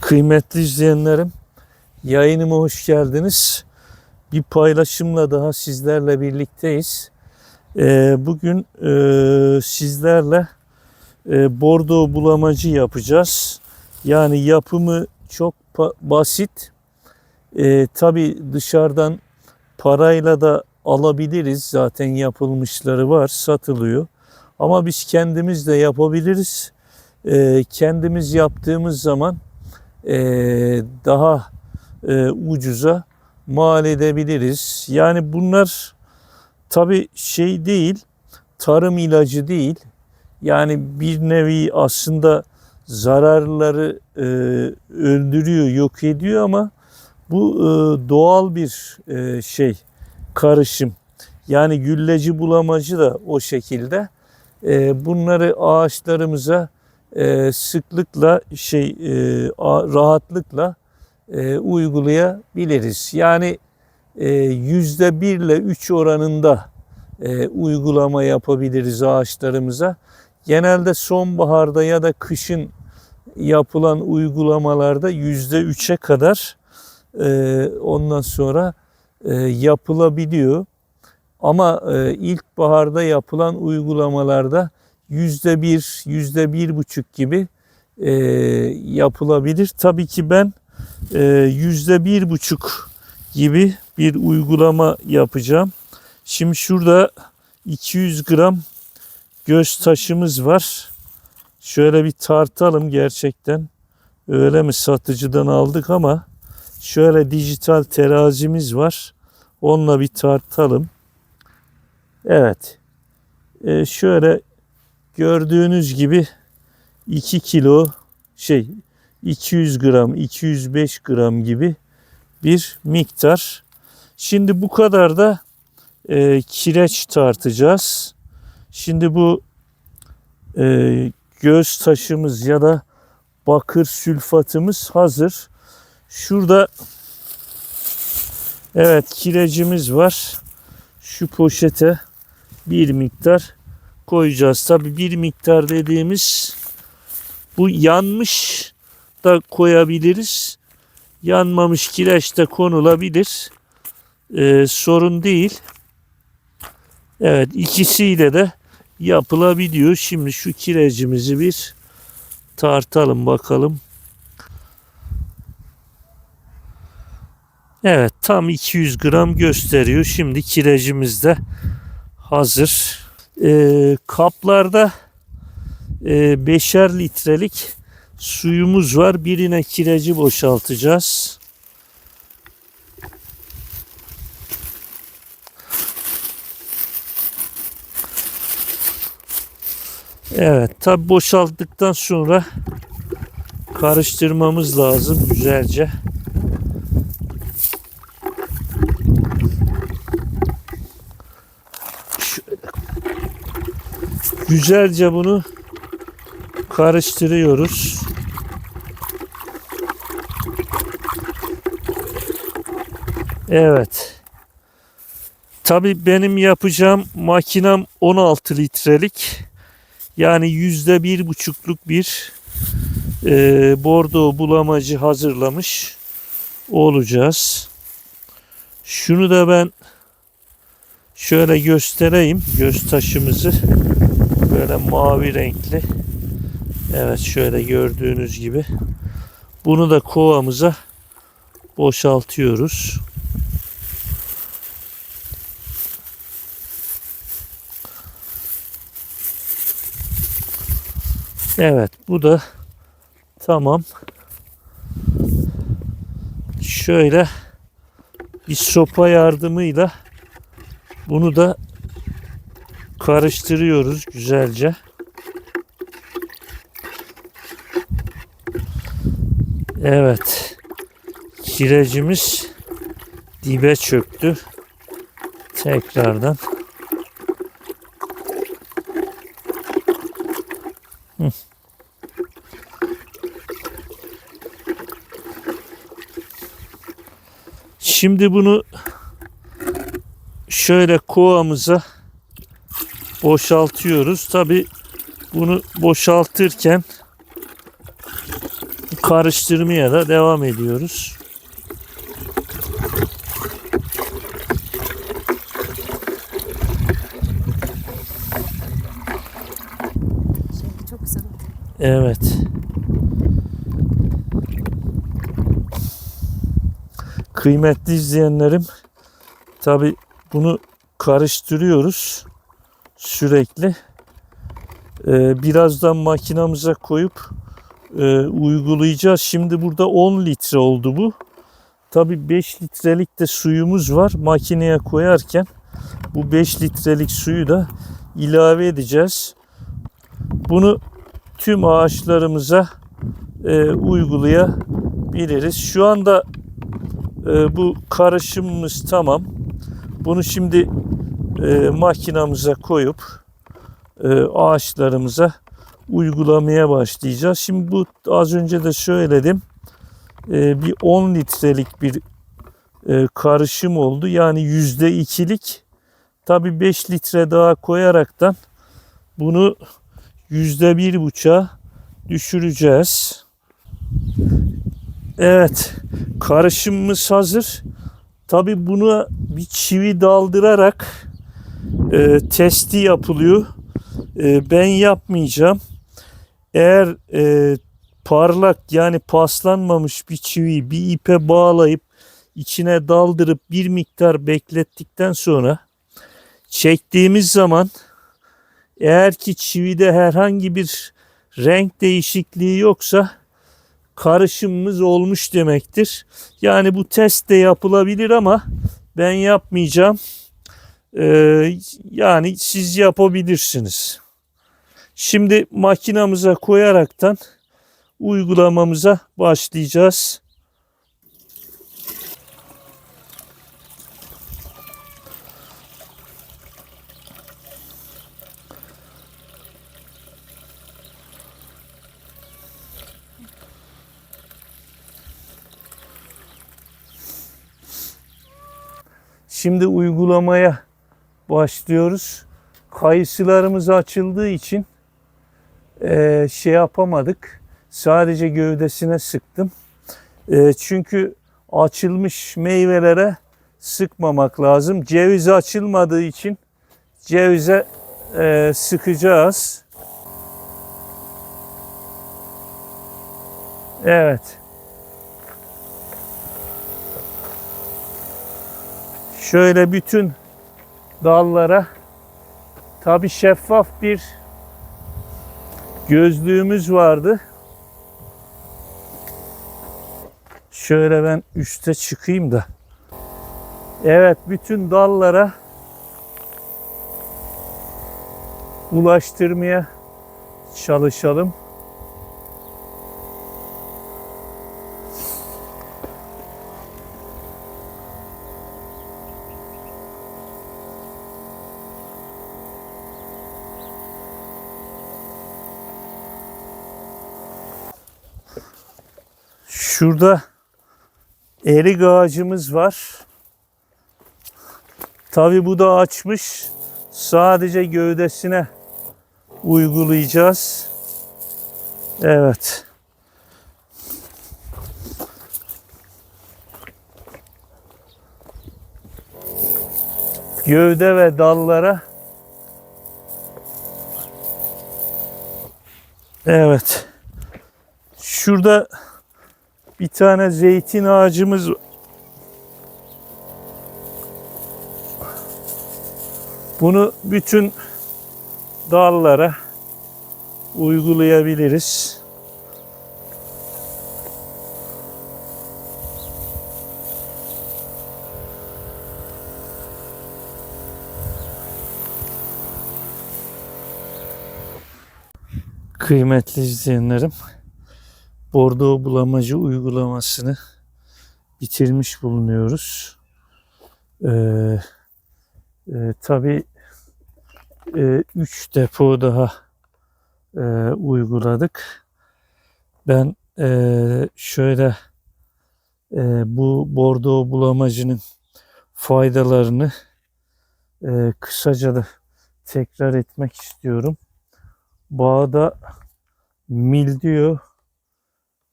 Kıymetli izleyenlerim, yayınıma hoş geldiniz. Bir paylaşımla daha sizlerle birlikteyiz. Ee, bugün e, sizlerle e, bordo bulamacı yapacağız. Yani yapımı çok basit. E, Tabi dışarıdan parayla da alabiliriz. Zaten yapılmışları var, satılıyor. Ama biz kendimiz de yapabiliriz. E, kendimiz yaptığımız zaman e, daha e, ucuza mal edebiliriz. Yani bunlar tabi şey değil, tarım ilacı değil. Yani bir nevi aslında zararları e, öldürüyor, yok ediyor ama bu e, doğal bir e, şey, karışım. Yani gülleci bulamacı da o şekilde. E, bunları ağaçlarımıza e, sıklıkla şey e, rahatlıkla e, uygulayabiliriz. Yani e, yüzde bir ile üç oranında e, uygulama yapabiliriz ağaçlarımıza. Genelde sonbaharda ya da kışın yapılan uygulamalarda yüzde üçe kadar e, ondan sonra e, yapılabiliyor. Ama e, ilkbaharda yapılan uygulamalarda yüzde bir, yüzde bir buçuk gibi e, yapılabilir. Tabii ki ben e, yüzde bir buçuk gibi bir uygulama yapacağım. Şimdi şurada 200 gram göz taşımız var. Şöyle bir tartalım gerçekten. Öyle mi satıcıdan aldık ama şöyle dijital terazimiz var. Onunla bir tartalım. Evet. Ee, şöyle gördüğünüz gibi 2 kilo şey 200 gram 205 gram gibi bir miktar. Şimdi bu kadar da e, kireç tartacağız. Şimdi bu e, göz taşımız ya da bakır sülfatımız hazır. Şurada evet kirecimiz var. Şu poşete bir miktar koyacağız. Tabi bir miktar dediğimiz bu yanmış da koyabiliriz. Yanmamış kireç de konulabilir. Ee, sorun değil. Evet ikisiyle de yapılabiliyor. Şimdi şu kirecimizi bir tartalım bakalım. Evet tam 200 gram gösteriyor. Şimdi kirecimiz de hazır. Ee, kaplarda e, beşer litrelik suyumuz var. Birine kireci boşaltacağız. Evet tabi boşalttıktan sonra karıştırmamız lazım güzelce. Güzelce bunu karıştırıyoruz. Evet. Tabi benim yapacağım makinem 16 litrelik. Yani yüzde bir buçukluk bir e, bordo bulamacı hazırlamış olacağız. Şunu da ben şöyle göstereyim. Göz taşımızı böyle mavi renkli. Evet şöyle gördüğünüz gibi. Bunu da kovamıza boşaltıyoruz. Evet bu da tamam. Şöyle bir sopa yardımıyla bunu da karıştırıyoruz güzelce. Evet. Kirecimiz dibe çöktü. Tekrardan. Şimdi bunu şöyle kovamıza boşaltıyoruz. Tabi bunu boşaltırken karıştırmaya da devam ediyoruz. Evet. Kıymetli izleyenlerim, tabi bunu karıştırıyoruz sürekli. Ee, birazdan makinamıza koyup e, uygulayacağız. Şimdi burada 10 litre oldu bu. Tabi 5 litrelik de suyumuz var. Makineye koyarken bu 5 litrelik suyu da ilave edeceğiz. Bunu tüm ağaçlarımıza e, uygulayabiliriz. Şu anda e, bu karışımımız tamam. Bunu şimdi e, makinamıza koyup e, ağaçlarımıza uygulamaya başlayacağız. Şimdi bu az önce de söyledim. E, bir 10 litrelik bir e, karışım oldu. Yani yüzde ikilik. Tabi 5 litre daha koyaraktan bunu yüzde bir buçuğa düşüreceğiz. Evet, karışımımız hazır. Tabi buna bir çivi daldırarak e, testi yapılıyor. E, ben yapmayacağım. Eğer e, parlak yani paslanmamış bir çiviyi bir ipe bağlayıp içine daldırıp bir miktar beklettikten sonra çektiğimiz zaman eğer ki çivide herhangi bir renk değişikliği yoksa karışımımız olmuş demektir. Yani bu test de yapılabilir ama ben yapmayacağım. Ee, yani siz yapabilirsiniz. Şimdi makinamıza koyaraktan uygulamamıza başlayacağız. Şimdi uygulamaya başlıyoruz. Kayısılarımız açıldığı için eee, şey yapamadık. Sadece gövdesine sıktım. Eee, çünkü açılmış meyvelere sıkmamak lazım. Ceviz açılmadığı için cevize eee, sıkacağız. Evet. Şöyle bütün dallara tabi şeffaf bir gözlüğümüz vardı. Şöyle ben üste çıkayım da. Evet bütün dallara ulaştırmaya çalışalım. Şurada erik ağacımız var. Tabi bu da açmış. Sadece gövdesine uygulayacağız. Evet. Gövde ve dallara Evet. Şurada bir tane zeytin ağacımız Bunu bütün dallara uygulayabiliriz. Kıymetli izleyenlerim, Bordeaux bulamacı uygulamasını bitirmiş bulunuyoruz. Ee, e, tabii 3 depo daha e, uyguladık. Ben e, şöyle e, bu Bordeaux bulamacının faydalarını e, kısaca da tekrar etmek istiyorum. Bağda mildiyo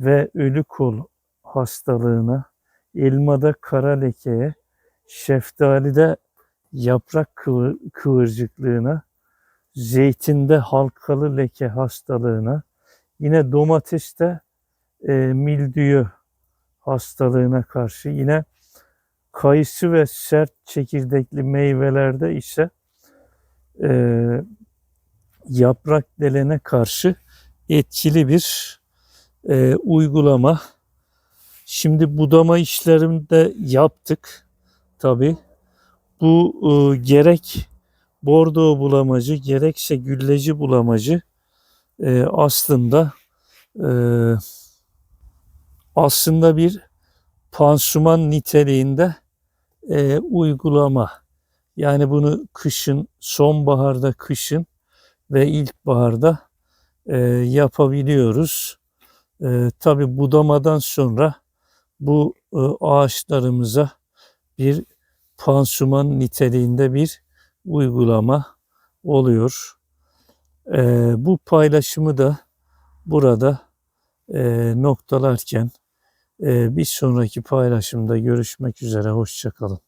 ve ölü kol hastalığına, elmada kara lekeye, şeftalide yaprak kıvır- kıvırcıklığına, zeytinde halkalı leke hastalığına, yine domateste e, mildiyo hastalığına karşı, yine kayısı ve sert çekirdekli meyvelerde ise e, yaprak delene karşı etkili bir e, uygulama. Şimdi budama işlerini de yaptık. Tabi bu e, gerek bordo bulamacı gerekse gülleci bulamacı e, aslında e, aslında bir pansuman niteliğinde e, uygulama. Yani bunu kışın, sonbaharda, kışın ve ilkbaharda e, yapabiliyoruz. E, Tabi budamadan sonra bu e, ağaçlarımıza bir pansuman niteliğinde bir uygulama oluyor. E, bu paylaşımı da burada e, noktalarken e, bir sonraki paylaşımda görüşmek üzere. Hoşçakalın.